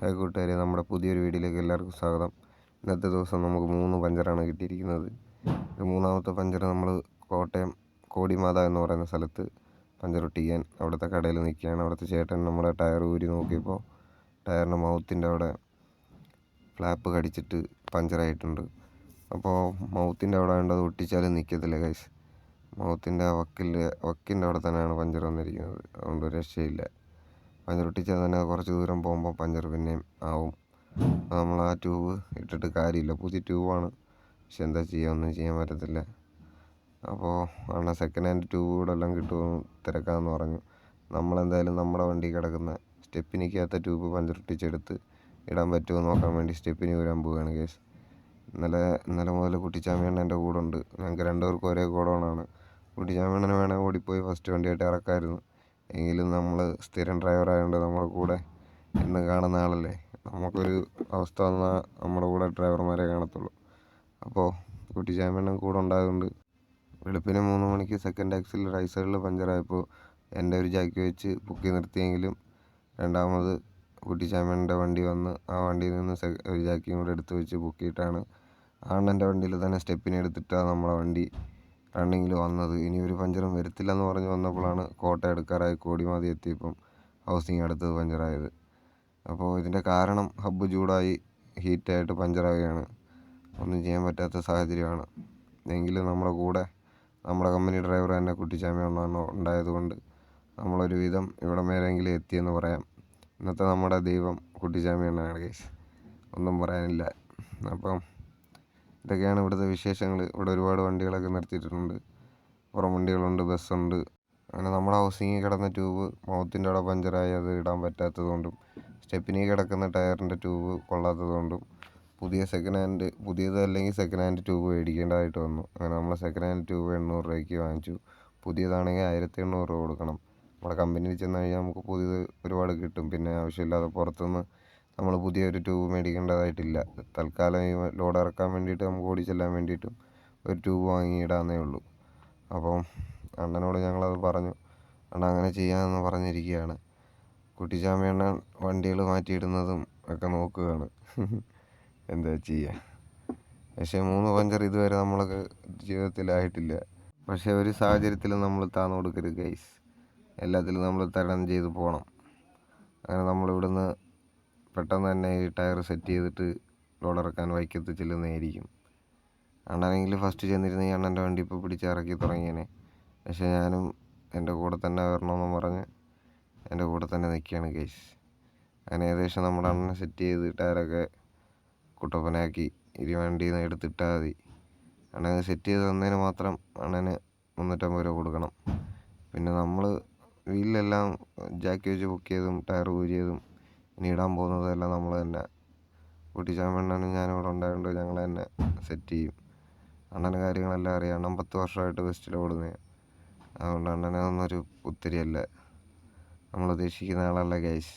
Hi കൂട്ടുകാരെ നമ്മുടെ പുതിയൊരു വീഡിയോയിലേക്ക് എല്ലാവർക്കും സ്വാഗതം. ഇന്നത്തെ ദിവസം നമുക്ക് മൂന്ന് പഞ്ചറാണ് കിട്ടിയിരിക്കുന്നത്. മൂന്നാമത്തെ പഞ്ചർ നമ്മൾ കോട്ടയം കോടിമാത എന്ന് പറയുന്ന സ്ഥലത്ത് പഞ്ചർ ഒട്ടിക്കാൻ അവിടുത്തെ കടയിൽ നിൽക്കുകയാണ്. അവിടുത്തെ ചേട്ടൻ നമ്മുടെ ടയർ ഊരി നോക്കിയപ്പോൾ ടയറിന്റെ മൗത്തിന്റെ അവിടെ ഫ്ലാപ്പ് കടിച്ചിട്ട് പഞ്ചറായിട്ടുണ്ട്. അപ്പോൾ മൗത്തിന്റെ അവിടെ വേണ്ടത് ഒട്ടിച്ചാലും നിൽക്കത്തില്ല കൈസ് മൗത്തിന്റെ വക്കിൽ വക്കിന്റെ അവിടെ തന്നെയാണ് പഞ്ചർ വന്നിരിക്കുന്നത്. അതുകൊണ്ട് രക്ഷയില്ല. പഞ്ചർ ഒട്ടിച്ചാൽ തന്നെ കുറച്ച് ദൂരം പോകുമ്പോൾ പഞ്ചർ പിന്നെയും ആവും. നമ്മൾ ആ ട്യൂബ് ഇട്ടിട്ട് കാര്യമില്ല. പുതിയ ട്യൂബാണ്. പക്ഷെ എന്താ ചെയ്യുക ഒന്നും ചെയ്യാൻ പറ്റത്തില്ല. അപ്പോൾ അണ്ണ സെക്കൻഡ് ഹാൻഡ് ട്യൂബ് കൂടെ എല്ലാം കിട്ടുമെന്ന് തിരക്കാമെന്ന് പറഞ്ഞു. നമ്മളെന്തായാലും നമ്മുടെ വണ്ടി കിടക്കുന്ന സ്റ്റെപ്പിനിക്കകത്ത ട്യൂബ് പഞ്ചർ ഒട്ടിച്ചെടുത്ത് ഇടാൻ പറ്റുമോ നോക്കാൻ വേണ്ടി സ്റ്റെപ്പിന് വരാൻ പോവുകയാണ് കേസ് ഇന്നലെ ഇന്നലെ മുതൽ കുട്ടിച്ചാമിയണ്ണ എന്റെ കൂടെ ഉണ്ട്. ഞങ്ങൾക്ക് രണ്ടുപേർക്കും ഒരേ ഗോഡൗണാണ് കുട്ടിച്ചാമിയണ്ണന് വേണേൽ ഓടിപ്പോയി ഫസ്റ്റ് വണ്ടിയായിട്ട് ഇറക്കാമായിരുന്നു എങ്കിലും നമ്മൾ സ്ഥിരം ഡ്രൈവർ ആയതുകൊണ്ട് നമ്മുടെ കൂടെ എന്നും കാണുന്ന ആളല്ലേ? നമുക്കൊരു അവസ്ഥ വന്നാൽ നമ്മുടെ കൂടെ ഡ്രൈവർമാരെ കാണത്തുള്ളൂ. അപ്പോൾ കുട്ടിച്ചാമിയണ്ണൻ കൂടെ ഉണ്ടായതുകൊണ്ട് വെളുപ്പിന് മൂന്ന് മണിക്ക് സെക്കൻഡ് ആക്സിൽ റൈറ്റ് സൈഡിൽ പഞ്ചറായപ്പോൾ എന്റെ ഒരു ജാക്കി വെച്ച് പൊക്കി നിർത്തിയെങ്കിലും രണ്ടാമത് കുട്ടിച്ചാമിയണ്ണന്റെ വണ്ടി വന്ന് ആ വണ്ടിയിൽ നിന്ന് ഒരു ജാക്കിയും കൂടെ എടുത്ത് വെച്ച് പൊക്കിയിട്ടാണ് ആണ്ണന്റെ വണ്ടിയിൽ തന്നെ സ്റ്റെപ്പിനെടുത്തിട്ടാണ് നമ്മളെ വണ്ടി റണ്ണിങ്ങിൽ വന്നത്. ഇനി ഒരു പഞ്ചറും വരത്തില്ലെന്ന് പറഞ്ഞ് വന്നപ്പോഴാണ് കോട്ട എടുക്കാറായി. കോടിമാതി എത്തിയപ്പം ഹൗസിങ് അടുത്തത് പഞ്ചറായത്. അപ്പോൾ ഇതിന്റെ കാരണം ഹബ്ബ് ചൂടായി ഹീറ്റായിട്ട് പഞ്ചറാവുകയാണ്. ഒന്നും ചെയ്യാൻ പറ്റാത്ത സാഹചര്യമാണ്. എങ്കിലും നമ്മുടെ കൂടെ നമ്മുടെ കമ്പനി ഡ്രൈവർ തന്നെ കുട്ടിച്ചാമി ഒന്നാണ് ഉണ്ടായതുകൊണ്ട് നമ്മളൊരു വിധം മേലെങ്കിലും വരെയെങ്കിലും എത്തിയെന്ന് പറയാം. ഇന്നത്തെ നമ്മുടെ ദൈവം കുട്ടിച്ചാമ്യാണ് കേസ് ഒന്നും പറയാനില്ല. അപ്പം ഇതൊക്കെയാണ് ഇവിടുത്തെ വിശേഷങ്ങൾ ഇവിടെ ഒരുപാട് വണ്ടികളൊക്കെ നിർത്തിയിട്ടുണ്ട് പുറം വണ്ടികളുണ്ട് ബസ്സുണ്ട്. അങ്ങനെ നമ്മുടെ ഹൗസിങ്ങിൽ കിടന്ന ട്യൂബ് മൗത്തിന്റെ അവിടെ പഞ്ചറായി അത് ഇടാൻ പറ്റാത്തതുകൊണ്ടും സ്റ്റെപ്പിനി കിടക്കുന്ന ടയറിന്റെ ട്യൂബ് കൊള്ളാത്തതുകൊണ്ടും പുതിയ സെക്കൻഡ് ഹാൻഡ് പുതിയത് അല്ലെങ്കിൽ സെക്കൻഡ് ഹാൻഡ് ട്യൂബ് മേടിക്കേണ്ടതായിട്ട് വന്നു. അങ്ങനെ നമ്മൾ സെക്കൻഡ് ഹാൻഡ് ട്യൂബ് എണ്ണൂറ് രൂപയ്ക്ക് വാങ്ങിച്ചു. പുതിയതാണെങ്കിൽ ആയിരത്തി എണ്ണൂറ് രൂപ കൊടുക്കണം. നമ്മുടെ കമ്പനിയിൽ ചെന്ന് കഴിഞ്ഞാൽ നമുക്ക് പുതിയത് ഒരുപാട് കിട്ടും. പിന്നെ ആവശ്യമില്ലാതെ പുറത്തുനിന്ന് നമ്മൾ പുതിയൊരു ട്യൂബ് മേടിക്കേണ്ടതായിട്ടില്ല. തൽക്കാലം ഈ ലോഡ് ഇറക്കാൻ വേണ്ടിയിട്ട് നമുക്ക് ഓടി ചെല്ലാൻ വേണ്ടിയിട്ടും ഒരു ട്യൂബ് വാങ്ങി ഇടാന്നേ ഉള്ളൂ. അപ്പം അണ്ണനോട് ഞങ്ങളത് പറഞ്ഞു. അണ്ണ അങ്ങനെ ചെയ്യാമെന്ന് പറഞ്ഞിരിക്കുകയാണ്. കുട്ടിച്ചാമി അണ്ണൻ വണ്ടികൾ മാറ്റിയിടുന്നതും ഒക്കെ നോക്കുകയാണ്. എന്താ ചെയ്യുക പക്ഷേ മൂന്ന് പഞ്ചർ ഇതുവരെ നമ്മൾക്ക് ജീവിതത്തിലായിട്ടില്ല. പക്ഷേ ഒരു സാഹചര്യത്തിൽ നമ്മൾ താന്നു കൊടുക്കരുത് ഗൈസ് എല്ലാത്തിലും നമ്മൾ തരണം ചെയ്ത് പോകണം അങ്ങനെ നമ്മളിവിടുന്ന് പെട്ടെന്ന് തന്നെ ഈ ടയർ സെറ്റ് ചെയ്തിട്ട് ലോഡ് ഇറക്കാൻ വൈക്കത്ത് ചെല്ലുന്നതായിരിക്കും. അണ്ണനെങ്കിൽ ഫസ്റ്റ് ചെന്നിരുന്ന ഈ അണ്ണന്റെ വണ്ടി ഇപ്പോൾ പിടിച്ച് ഇറക്കി തുടങ്ങിയേനെ. പക്ഷേ ഞാനും എന്റെ കൂടെ തന്നെ വരണമെന്ന് പറഞ്ഞ് എന്റെ കൂടെ തന്നെ നിൽക്കുകയാണ് കേസ് അങ്ങനെ ഏകദേശം നമ്മുടെ അണ്ണനെ സെറ്റ് ചെയ്ത് ടയറൊക്കെ കുട്ടപ്പനാക്കി ഇരി വണ്ടി നിന്ന് എടുത്തിട്ടാൽ മതി. അണ്ണന് സെറ്റ് ചെയ്ത് തന്നതിന് മാത്രം അണ്ണന് മുന്നൂറ്റമ്പത് രൂപ കൊടുക്കണം. പിന്നെ നമ്മൾ വീലിലെല്ലാം ജാക്കി വെച്ച് ബുക്ക് ചെയ്തും ടയർ ഊരിയതും ഇനി ഇടാൻ പോകുന്നതെല്ലാം നമ്മൾ തന്നെ. കുട്ടിച്ചാമ്പണ്ണനും ഞാനിവിടെ ഉണ്ടായതുകൊണ്ട് ഞങ്ങൾ തന്നെ സെറ്റ് ചെയ്യും. അണ്ണന് കാര്യങ്ങളെല്ലാം അറിയാം. അണ്ണൻ പത്ത് വർഷമായിട്ട് വെസ്റ്റിൽ ഓടുന്നത് അതുകൊണ്ട് അണ്ണനെ ഒന്നൊരു പുത്തിരിയല്ല നമ്മൾ ഉദ്ദേശിക്കുന്ന ആളല്ല ഗൈസ്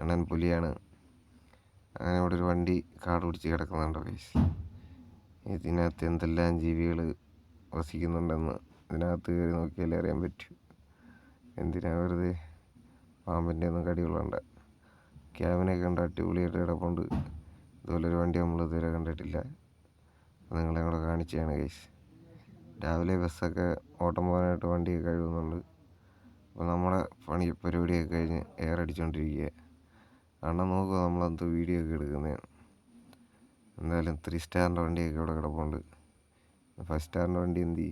അണ്ണൻ പുലിയാണ്. അങ്ങനെ ഇവിടെ ഒരു വണ്ടി കാട് പിടിച്ച് കിടക്കുന്നുണ്ടോ ഗൈസ് ഇതിനകത്ത് എന്തെല്ലാം ജീവികൾ വസിക്കുന്നുണ്ടെന്ന് ഇതിനകത്ത് കയറി നോക്കിയാലേ അറിയാൻ പറ്റൂ. എന്തിനാ വെറുതെ പാമ്പിന്റെ ഒന്നും കടികളുണ്ട് ക്യാബിനൊക്കെ കണ്ട് അടിപൊളിയായിട്ട് കിടപ്പുണ്ട്. ഇതുപോലെ ഒരു വണ്ടി നമ്മൾ ഇതുവരെ കണ്ടിട്ടില്ല. നിങ്ങളെ കൂടെ കാണിച്ചതാണ് ഗൈസ് രാവിലെ ബസ്സൊക്കെ ഓട്ടം പോകാനായിട്ട് വണ്ടി കഴുകുന്നുണ്ട്. അപ്പോൾ നമ്മുടെ പണി പരിപാടിയൊക്കെ കഴിഞ്ഞ് എയർ അടിച്ചുകൊണ്ടിരിക്കുക കാരണം നോക്കുക നമ്മളെന്തോ വീഡിയോ ഒക്കെ എടുക്കുന്നതാണ് എന്തായാലും ത്രീ സ്റ്റാറിന്റെ വണ്ടിയൊക്കെ ഇവിടെ കിടപ്പുണ്ട്. ഫസ്റ്റ് സ്റ്റാറിന്റെ വണ്ടി എന്തി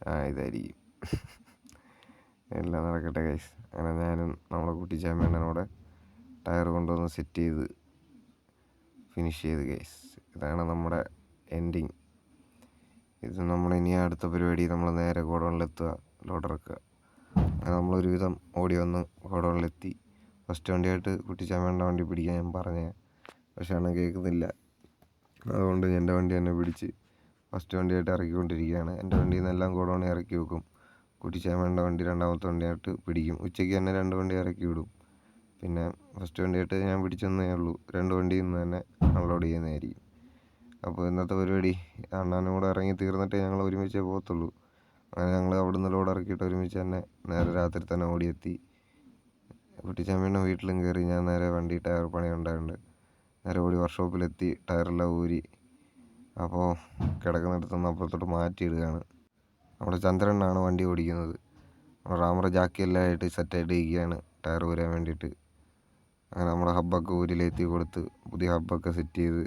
ആ ഇതായിരിക്കും. എല്ലാം നടക്കട്ടെ ഗൈസ് അങ്ങനെ ഞാനും നമ്മളെ കുട്ടിച്ചാമ്മേണ്ണനോടെ ടയർ കൊണ്ടുവന്ന് സെറ്റ് ചെയ്ത് ഫിനിഷ് ചെയ്ത് ഗൈസ് ഇതാണ് നമ്മുടെ എൻഡിങ് ഇത് നമ്മൾ ഇനി അടുത്ത പരിപാടി നമ്മൾ നേരെ ഗോഡൗണിലെത്തുക ലോഡ് ഇറക്കുക അങ്ങനെ നമ്മളൊരുവിധം ഓടി വന്ന് ഗോഡൗണിലെത്തി. ഫസ്റ്റ് വണ്ടിയായിട്ട് കുട്ടിച്ചാമ്മേണ്ട വണ്ടി പിടിക്കാൻ ഞാൻ പറഞ്ഞേ. പക്ഷേ അങ്ങനെ കേൾക്കുന്നില്ല. അതുകൊണ്ട് എന്റെ വണ്ടി തന്നെ പിടിച്ച് ഫസ്റ്റ് വണ്ടിയായിട്ട് ഇറക്കിക്കൊണ്ടിരിക്കുകയാണ്. എന്റെ വണ്ടിയിൽ നിന്നെല്ലാം ഗോഡൗണിൽ ഇറക്കി വെക്കും. കുട്ടിച്ചാമ്മേണ്ട വണ്ടി രണ്ടാമത്തെ വണ്ടിയായിട്ട് പിടിക്കും. ഉച്ചയ്ക്ക് തന്നെ രണ്ട് വണ്ടി ഇറക്കി വിടും. പിന്നെ ഫസ്റ്റ് വണ്ടിയായിട്ട് ഞാൻ പിടിച്ചെന്നേ ഉള്ളൂ. രണ്ട് വണ്ടി ഇന്ന് തന്നെ അൺലോഡ് ചെയ്യുന്നതായിരിക്കും. അപ്പോൾ ഇന്നത്തെ പരിപാടി അണ്ണാനും കൂടെ ഇറങ്ങി തീർന്നിട്ടേ ഞങ്ങൾ ഒരുമിച്ചേ പോകത്തുള്ളൂ. അങ്ങനെ ഞങ്ങൾ അവിടെ നിന്ന് ലോഡ് ഇറക്കിയിട്ട് ഒരുമിച്ച് തന്നെ നേരെ രാത്രി തന്നെ ഓടിയെത്തി. കുട്ടിച്ചാമ്പിയുടെ വീട്ടിലും കയറി ഞാൻ നേരെ വണ്ടി ടയർ പണി ഉണ്ടായിട്ടുണ്ട് നേരെ ഓടി വർക്ക്ഷോപ്പിലെത്തി ടയറെല്ലാം ഊരി. അപ്പോൾ കിടക്കുന്നിടത്ത് നിന്ന് അപ്പുറത്തോട്ട് മാറ്റിയിടുകയാണ്. നമ്മുടെ ചന്ദ്രനാണ് വണ്ടി ഓടിക്കുന്നത്. റാമറ ജാക്കിയെല്ലാം ആയിട്ട് സെറ്റായിട്ട് ഇരിക്കുകയാണ് ടയർ ഊരാൻ വേണ്ടിയിട്ട്. അങ്ങനെ നമ്മുടെ ഹബ്ബൊക്കെ ഊരിലെത്തി കൊടുത്ത് പുതിയ ഹബ്ബൊക്കെ സെറ്റ് ചെയ്ത്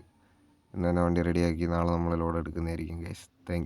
ഇന്ന് തന്നെ വണ്ടി റെഡിയാക്കി നാളെ നമ്മൾ ലോഡ് എടുക്കുന്നതായിരിക്കും ഗൈസ് താങ്ക്